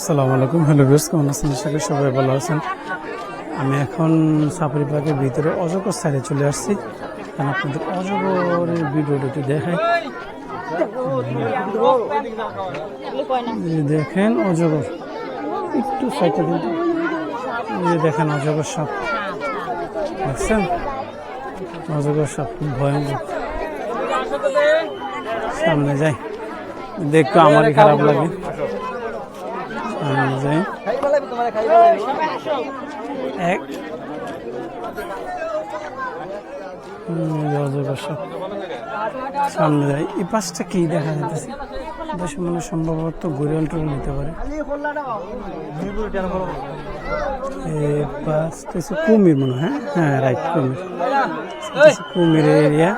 আসসালামু আলাইকুম। Hello views কেমন আছেন? করি সবাই ভালো আছেন। আমি এখন সাফারি পার্কের ভিতরে অজগর সাইডে চলে আসছি। কারণ আপনাদের অজগরের ভিডিওটা একটু দেখাই। দেখেন অজগর। একটু সাইডে দিন তো। এই যে দেখেন অজগর সাপ। দেখছেন? অজগর সাপ খুব ভয়ঙ্কর সামনে যাই। দেখতে আমারই খারাপ লাগে। এক। সামনে যাই। এই পাশটা কি দেখা যাচ্ছে? বেশ মানে সম্ভবত গরিয়াল টুল নিতে পারে পাশটা কুমির মনে হয় হ্যাঁ? হ্যাঁ রাইট কুমির। এটা হচ্ছে কুমিরের এরিয়া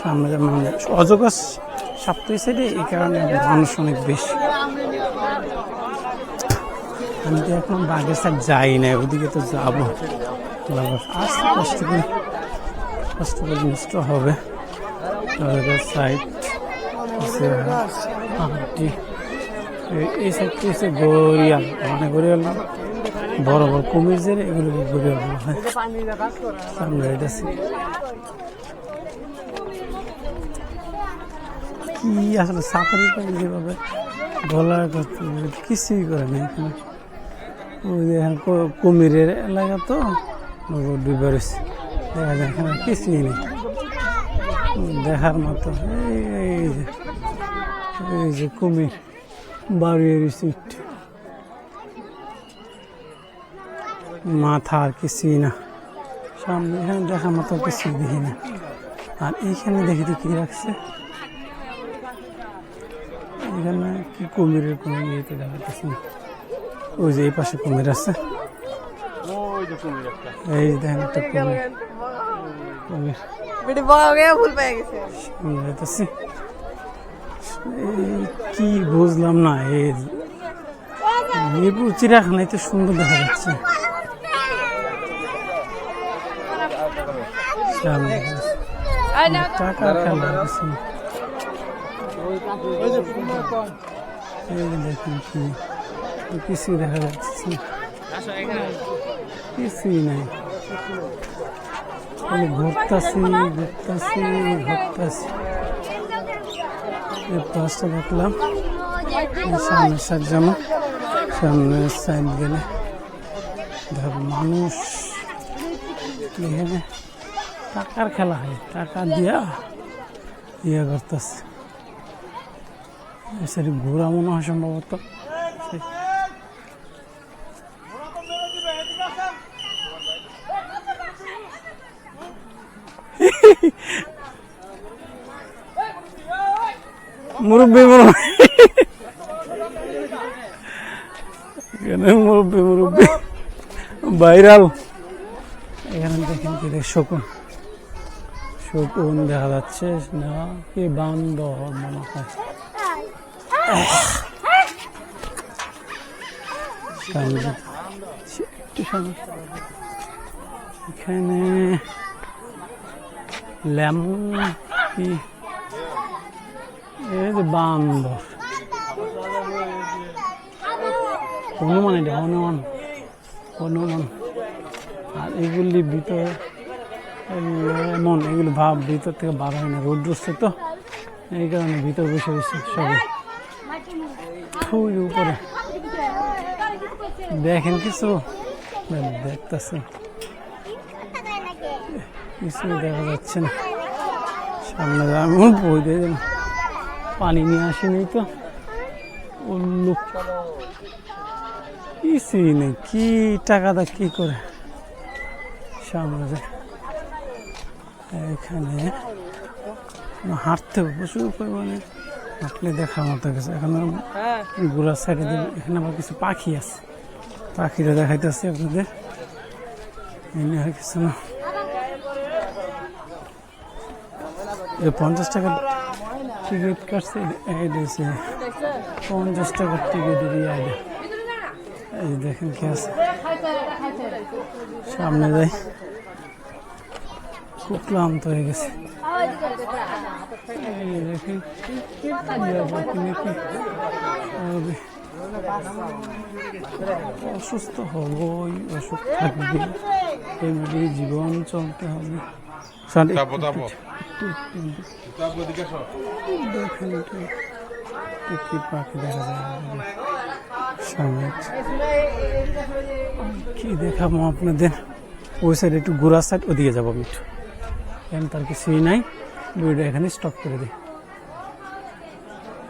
সামনে অজগর সাপ্তাহিক সাইডে এই কারণে মানুষ অনেক বেশি। আমি তো এখন বাগের সাইড যাই না ওদিকে তো যাব। আসতে কষ্ট করে কষ্ট করে জিনিসটা হবে। সাইড এই- সাইডটি হচ্ছে গরিয়াল মানে গরিয়াল না, বড় বড় কুমির যে এগুলোকে গরিয়াল বলা হয়। সামনে কি আসলে সাফারি পাখি যেভাবে গলার কথা কিছুই করে না এখানে। ওই যে এখানে কুমিরের এলাকা তো ডুবে দেখা যায় এখানে কিছুই নেই। দেখার মতো, এই যে এই যে কুমির বাড়িয়ে একটু। মাথা আর কিছুই না। সামনে এখানে দেখার মতো কিছুই দেখি না। আর এইখানে দেখি কি রাখছে? এখানে কি কুমিরের কোনো ইয়েতে দেখাতেছে না। ওই যে এই পাশে কুমির আছে। এই যে দেখেন একটা কুমির। কুমির। বেটি বড় হয়ে ভুল পেয়ে গেছে। সামনে এই কি বুঝলাম না এই মিরপুর চিড়িয়াখানায় তো সুন্দর দেখা যাচ্ছে। টাকার খেলা দেখুন কি কিছুই দেখা যাচ্ছে। কিছুই নাই আমি ঘুরতাছি ঘুরতাছি ঘুরতাছি এই পাশটা এই সাইড যেমন সামনের সাইড গেলে ধর মানুষ এখানে টাকার খেলা হয় টাকা দিয়া ইয়ে করতেছে সেটি ঘোরা মনে হয় সম্ভবত। মুরব্বী মুরব্বী এখানে মুরব্বী মুরব্বী। ভাইরাল। এখানে দেখেন কি শকুন। শকুন দেখা যাচ্ছে, না, কি বান্দর মনে হয়। এখানে লেমন, কি? বান্দর। হনুমান এটা, হনুমান। হনুমান। আর এগুলি ভিতরে লেমন, এগুলি ভাব ভিতর থেকে বার হয় না রোদ তো, এই কারণে ভিতর বসে বসে সবাই। ফুল উপরে। দেখেন কিছু? দেখতেছে। কিছু দেখা যাচ্ছে না। সামনে এমন বই দিয়ে পানি নিয়ে আসেনি তো। উল্লুক কিছুই নেই। কি টাকা টাকাটা কি করে? সামনে যায় এখানে। হাঁটতে প্রচুর পরিমাণে। হাঁটলে দেখার মতো গেছে। এখানে গোড়ার সাইডে এখানে আবার কিছু পাখি আছে। পাখিটা দেখাইতেছি আপনাদের। এনে আর কিছু না। পঞ্চাশ টাকা টিকিট কাটছে। এই দিয়েছে পঞ্চাশ টাকার টিকিট দিয়ে আইডা এই দেখেন কি আছে। সামনে যাই। খুব ক্লান্ত হয়ে গেছে। কিনে অসুস্থ হবই অসুখ থাকবে এমনি জীবন চলতে হবে। দেখেন কি কি পাখি দেখা যায় সামনে। কি দেখাবো আপনাদের? ওই সাইড একটু ঘোরার সাইড ওদিকে যাব আমি একটু। এখন তার কিছুই নাই ভিডিও এখানে স্টপ করে দিই।